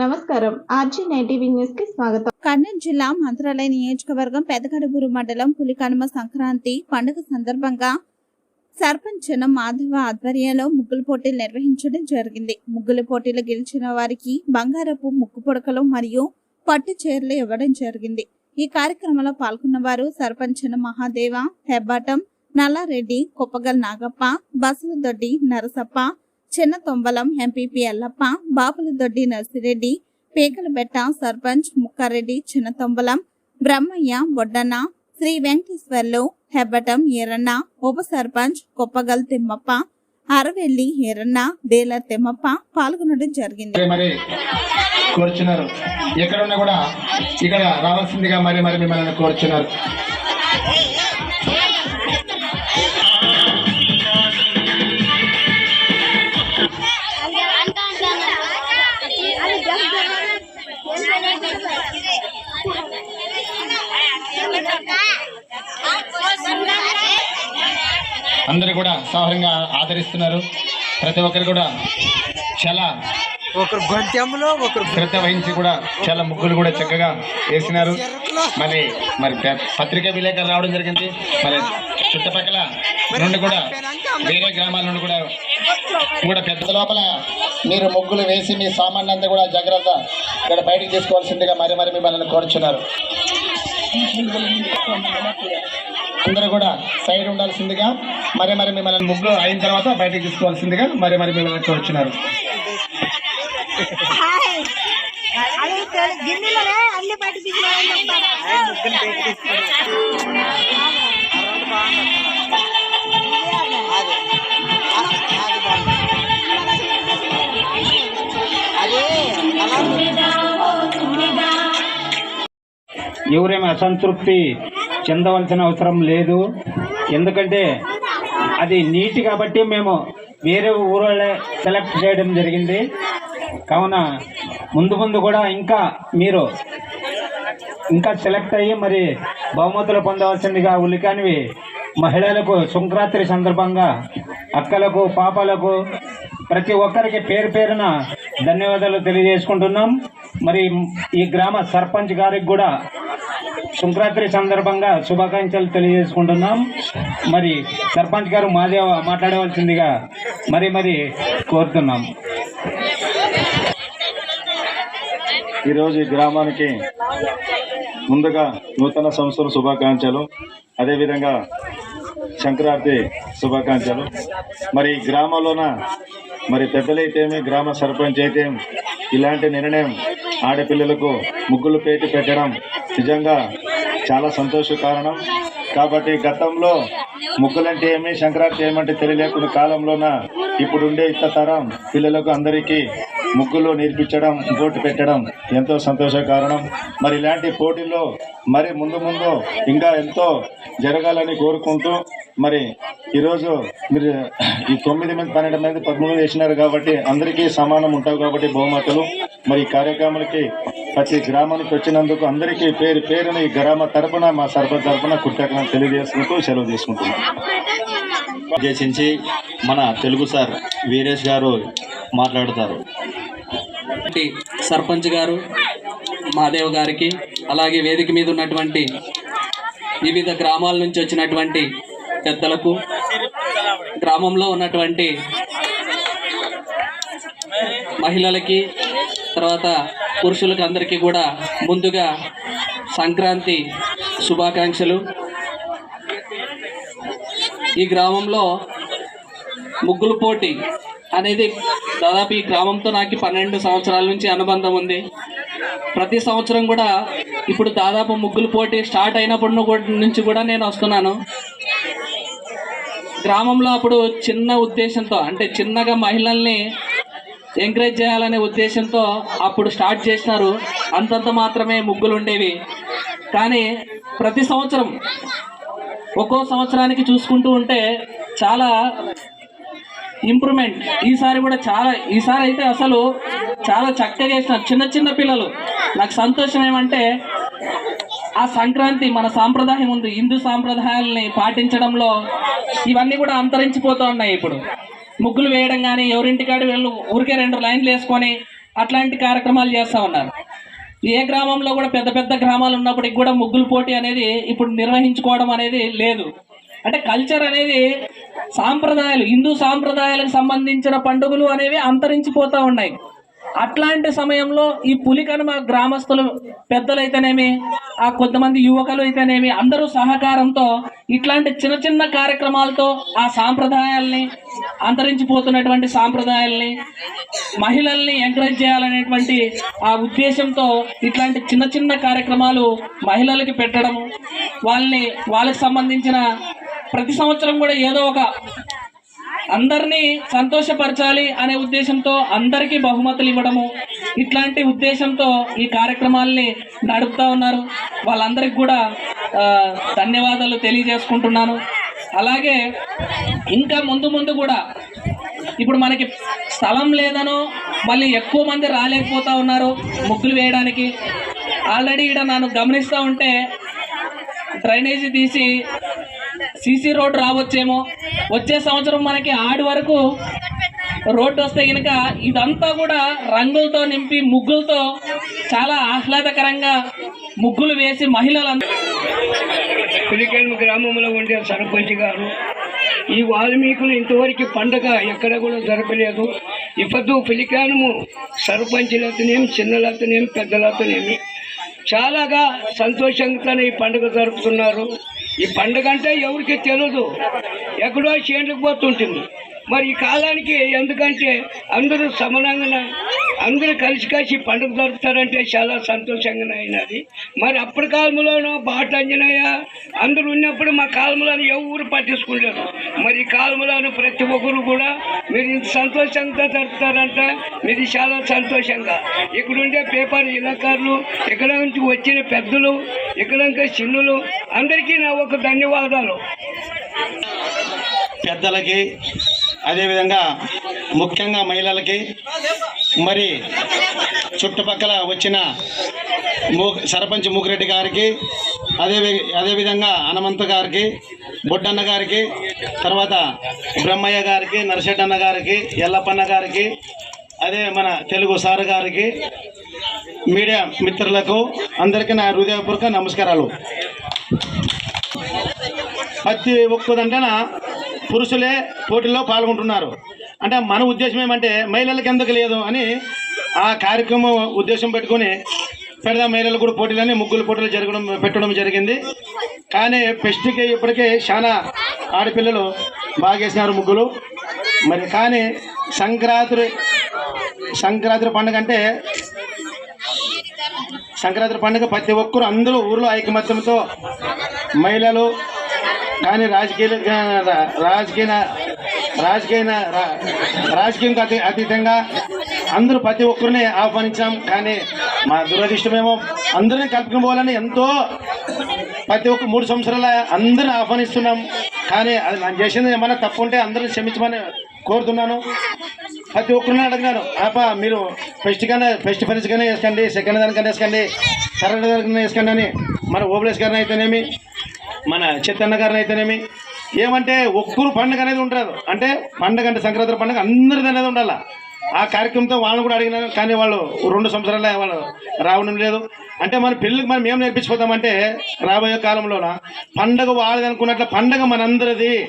నమస్కారం. ఆర్జీ నైటీవీ న్యూస్కి స్వాగతం. కర్నూలు జిల్లా మంత్రాలయ నియోజకవర్గం పెదకడుబూరు మండలం పులికనుమ సంక్రాంతి పండుగ సందర్భంగా సర్పంచ్ జనం మాధవ ఆధ్వర్యంలో ముగ్గుల పోటీలు నిర్వహించడం జరిగింది. ముగ్గుల పోటీలు గెలిచిన వారికి బంగారపు ముగ్గు పొడకలు మరియు పట్టు చీరలు ఇవ్వడం జరిగింది. ఈ కార్యక్రమంలో పాల్గొన్న వారు సర్పంచ్ మహాదేవ హెబ్బాటం నల్లారెడ్డి కుప్పగల్ నాగప్ప బసలదొడ్డి నరసప్ప చిన్న తొంబలం ఎంపీపీ ఎల్లప్ప బాపులదొడ్డి నర్సిరెడ్డి పేకలబెట్ట సర్పంచ్ ముక్కారెడ్డి చిన్న తొంబలం బ్రహ్మయ్య బొడ్డన్న శ్రీ వెంకటేశ్వర్లు హెబ్బటం ఈరన్న ఉప సర్పంచ్ కొప్పగల్ తిమ్మప్ప అరవెల్లి ఈరన్న డేలర్ తిమ్మప్ప పాల్గొనడం జరిగింది. మరి కోరుచున్నారు. ఎక్కడున్నా కూడా ఇక్కడ రావాల్సిందిగా మరి మరి మిమ్మల్ని కోరుచున్నారు. అందరూ కూడా సౌహరంగా ఆదరిస్తున్నారు. ప్రతి ఒక్కరు కూడా చాలా ఒకరు గొంతెమ్మలో ఒకరు శ్రద్ధ వహించి కూడా చాలా ముగ్గులు కూడా చక్కగా వేసినారు. మరి మరి పత్రికా విలేకరులు రావడం జరిగింది. మరి చుట్టుపక్కల నుండి కూడా వేరే గ్రామాల నుండి కూడా కూడా పెద్ద లోపల మీరు ముగ్గులు వేసి మీ సామాన్లు అంతా కూడా జాగ్రత్త ఇక్కడ బయటికి తీసుకోవాల్సిందిగా మరి మరి మిమ్మల్ని కోరుచున్నారు. అందరూ కూడా సైడ్ ఉండాల్సిందిగా మరి మరి మిమ్మల్ని ముగ్గులు అయిన తర్వాత బయటికి తీసుకోవాల్సిందిగా మరి మరి మిమ్మల్ని అలా ఎవరేమి అసంతృప్తి? చెందవలసిన అవసరం లేదు. ఎందుకంటే అది నీట్ కాబట్టి మేము వేరే ఊరోళ్ళే సెలెక్ట్ చేయడం జరిగింది. కావున ముందు ముందు కూడా ఇంకా మీరు ఇంకా సెలెక్ట్ అయ్యి మరి బహుమతులు పొందవలసిందిగా ఉలికానివి. మహిళలకు సంక్రాంతి సందర్భంగా అక్కలకు పాపలకు ప్రతి ఒక్కరికి పేరు పేరున ధన్యవాదాలు తెలియజేసుకుంటున్నాం. మరి ఈ గ్రామ సర్పంచ్ గారికి కూడా సంక్రాంతి సందర్భంగా శుభాకాంక్షలు తెలియజేసుకుంటున్నాం. మరి సర్పంచ్ గారు మాదేవ మాట్లాడవలసిందిగా మరి మరి కోరుతున్నాం. ఈరోజు ఈ గ్రామానికి ముందుగా నూతన సంవత్సరం శుభాకాంక్షలు అదేవిధంగా సంక్రాంతి శుభాకాంక్షలు. మరి గ్రామంలోన మరి పెద్దలైతేమి గ్రామ సర్పంచ్ అయితే ఇలాంటి నిర్ణయం ఆడపిల్లలకు ముగ్గులు పేటి పెట్టడం నిజంగా చాలా సంతోష కారణం. కాబట్టి గతంలో ముగ్గులంటే ఏమి సంక్రాంతి ఏమంటే తెలియలేకుండా కాలంలోన ఇప్పుడుండే ఇత తరం పిల్లలకు అందరికీ ముగ్గులు నేర్పించడం పోటీ పెట్టడం ఎంతో సంతోష కారణం. మరి ఇలాంటి పోటీల్లో మరి ముందు ముందు ఇంకా ఎంతో జరగాలని కోరుకుంటూ మరి ఈరోజు మీరు ఈ తొమ్మిది మంది పన్నెండు మంది పదమూడు వేసినారు కాబట్టి అందరికీ సమానం ఉంటావు కాబట్టి బహుమతులు. మరి ఈ కార్యక్రమాలకి ప్రతి గ్రామానికి వచ్చినందుకు అందరికీ పేరు పేరున ఈ గ్రామ తరపున మా సర్పంచ్ తరపున కృతజ్ఞతలు తెలియజేసుకుంటూ సెలవు తీసుకుంటున్నాం. ఉద్దేశించి మన తెలుగు సార్ వీరేష్ గారు మాట్లాడతారు. సర్పంచ్ గారు మాదేవ్ గారికి అలాగే వేదిక మీద ఉన్నటువంటి వివిధ గ్రామాల నుంచి వచ్చినటువంటి పెద్దలకు గ్రామంలో ఉన్నటువంటి మహిళలకి తర్వాత పురుషులకి అందరికీ కూడా ముందుగా సంక్రాంతి శుభాకాంక్షలు. ఈ గ్రామంలో ముగ్గుల పోటీ అనేది దాదాపు ఈ గ్రామంతో నాకు పన్నెండు సంవత్సరాల నుంచి అనుబంధం ఉంది. ప్రతి సంవత్సరం కూడా ఇప్పుడు దాదాపు ముగ్గులు పోటీ స్టార్ట్ అయినప్పటి నుంచి కూడా నేను వస్తున్నాను. గ్రామంలో అప్పుడు చిన్న ఉద్దేశంతో అంటే చిన్నగా మహిళల్ని ఎంకరేజ్ చేయాలనే ఉద్దేశంతో అప్పుడు స్టార్ట్ చేసినారు. అంతంత మాత్రమే ముగ్గులు ఉండేవి. కానీ ప్రతి సంవత్సరం ఒక్కో సంవత్సరానికి చూసుకుంటూ ఉంటే చాలా ఇంప్రూవ్మెంట్. ఈసారి కూడా చాలా ఈసారి అయితే అసలు చాలా చక్కగా చేసినారు. చిన్న చిన్న పిల్లలు. నాకు సంతోషం ఏమంటే ఆ సంక్రాంతి మన సాంప్రదాయం ఉంది. హిందూ సాంప్రదాయాల్ని పాటించడంలో ఇవన్నీ కూడా అంతరించిపోతూ ఉన్నాయి ఇప్పుడు. ముగ్గులు వేయడం కానీ ఎవరింటికాడ వీళ్ళు ఊరికే రెండు లైన్లు వేసుకొని అట్లాంటి కార్యక్రమాలు చేస్తూ ఉన్నారు. ఏ గ్రామంలో కూడా పెద్ద పెద్ద గ్రామాలు ఉన్నప్పటికి కూడా ముగ్గులు పోటీ అనేది ఇప్పుడు నిర్వహించుకోవడం అనేది లేదు. అంటే కల్చర్ అనేది సాంప్రదాయాలు హిందూ సాంప్రదాయాలకు సంబంధించిన పండుగలు అనేవి అంతరించిపోతూ ఉన్నాయి. అట్లాంటి సమయంలో ఈ పులికనుమ గ్రామస్తులు పెద్దలైతేనేమి ఆ కొంతమంది యువకులు అయితేనేమి అందరూ సహకారంతో ఇట్లాంటి చిన్న చిన్న కార్యక్రమాలతో ఆ సాంప్రదాయాల్ని అంతరించిపోతున్నటువంటి సాంప్రదాయాల్ని మహిళల్ని ఎంకరేజ్ చేయాలనేటువంటి ఆ ఉద్దేశంతో ఇట్లాంటి చిన్న చిన్న కార్యక్రమాలు మహిళలకి పెట్టడం వాళ్ళని వాళ్ళకి సంబంధించిన ప్రతి సంవత్సరం కూడా ఏదో ఒక అందరినీ సంతోషపరచాలి అనే ఉద్దేశంతో అందరికీ బహుమతులు ఇవ్వడము ఇట్లాంటి ఉద్దేశంతో ఈ కార్యక్రమాల్ని నడుపుతా ఉన్నారు. వాళ్ళందరికీ కూడా ధన్యవాదాలు తెలియజేసుకుంటున్నాను. అలాగే ఇంకా ముందు ముందు కూడా ఇప్పుడు మనకి స్థలం లేదనో మళ్ళీ ఎక్కువ మంది రాలేకపోతా ఉన్నారు ముగ్గులు వేయడానికి. ఆల్రెడీ ఇక్కడ నన్ను గమనిస్తూ ఉంటే డ్రైనేజీ తీసి సీసీ రోడ్ రావచ్చేమో. వచ్చే సంవత్సరం మనకి ఆడి వరకు రోడ్డు వస్తే కనుక ఇదంతా కూడా రంగులతో నింపి ముగ్గులతో చాలా ఆహ్లాదకరంగా ముగ్గులు వేసి మహిళలందరూ పులికెల్మ గ్రామంలో ఉండే సర్పంచ్ గారు ఈ వాల్మీకులు ఇంతవరకు పండగ ఎక్కడ కూడా జరపలేదు. ఇప్పుడు పులికానము సర్పంచులతోనేమి చిన్నలతోనేమి పెద్దలతోనేమి. చాలాగా సంతోషంగా ఈ పండుగ జరుపుతున్నారు. ఈ పండుగ అంటే ఎవరికి తెలియదు ఎక్కడో చేండ్లకు పోతుంటుంది. మరి ఈ కాలానికి ఎందుకంటే అందరూ సమానంగా అందరూ కలిసి కలిసి పండుగ జరుపుతారంటే చాలా సంతోషంగా అయినది మరి అప్పటి కాలంలోనూ బాట అంజనయ్య అందరూ ఉన్నప్పుడు మా కాలంలో ఎవరు పట్టించుకుంటారు మరి ఈ ప్రతి ఒక్కరు కూడా మీరు ఇంత సంతోషంగా జరుపుతారంట మీది చాలా సంతోషంగా. ఇక్కడుండే పేపర్ ఇలాకారులు ఇక్కడ నుంచి వచ్చిన పెద్దలు ఇక్కడ ఇంకా చిన్నులు అందరికీ నా ఒక ధన్యవాదాలు. పెద్దలకి అదేవిధంగా ముఖ్యంగా మహిళలకి మరి చుట్టుపక్కల వచ్చిన మూ సర్పంచ్ మూకిరెడ్డి గారికి అదే అదేవిధంగా హనుమంత గారికి బొడ్డన్న గారికి తర్వాత బ్రహ్మయ్య గారికి నరసెడ్డన్న గారికి ఎల్లప్పన్న గారికి అదే మన తెలుగు సార్ గారికి మీడియా మిత్రులకు అందరికీ నా హృదయపూర్వక నమస్కారాలు. ప్రతి ఒక్కదంటేన పురుషులే పోటీల్లో పాల్గొంటున్నారు. అంటే మన ఉద్దేశం ఏమంటే మహిళలకు ఎందుకు లేదు అని ఆ కార్యక్రమం ఉద్దేశం పెట్టుకొని పెడదా మహిళలు కూడా పోటీలని ముగ్గులు పోటీలు జరగడం పెట్టడం జరిగింది. కానీ ఫెస్ట్కి ఇప్పటికే చాలా ఆడపిల్లలు బాగా వేసినారు ముగ్గులు. మరి కానీ సంక్రాంతి సంక్రాంతి పండుగ అంటే సంక్రాంతి పండుగ ప్రతి ఒక్కరు అందరూ ఊర్లో ఐకమత్యంతో మహిళలు కానీ రాజకీయ రాజకీయ రాజకీయ రా- రాజకీయం అతి అతీతంగా అందరూ ప్రతి ఒక్కరిని ఆహ్వానించాం. కానీ మా దురదృష్టమేమో అందరినీ కలుపుకుని పోవాలని ఎంతో ప్రతి ఒక్క మూడు సంవత్సరాల అందరిని ఆహ్వానిస్తున్నాం. కానీ అది నేను చేసింది ఏమైనా తప్పు ఉంటే అందరిని క్షమించమని కోరుతున్నాను. ప్రతి ఒక్కరిని అడిగినాను ఆప మీరు ఫస్ట్ కన్నా ఫస్ట్ ఫ్రెండ్స్ కానీ వేసుకోండి సెకండ్ దానికన్నా వేసుకోండి థర్డ్ దానికన్నా వేసుకోండి అని మన ఓబులేష్ గారిని అయితేనేమి మన చిత్తన్న గారిని అయితేనేమి ఏమంటే ఒక్కరు పండుగ అనేది ఉంటారు అంటే పండుగ అంటే సంక్రాంతి పండుగ అందరిది అనేది ఉండాలి. ఆ కార్యక్రమంతో వాళ్ళని కూడా అడిగినారు కానీ వాళ్ళు రెండు సంవత్సరాల వాళ్ళు రావడం లేదు. అంటే మన పిల్లలకి మనం ఏం అంటే రాబోయే కాలంలోన పండగ వాళ్ళది అనుకున్నట్ల పండగ మనందరిది.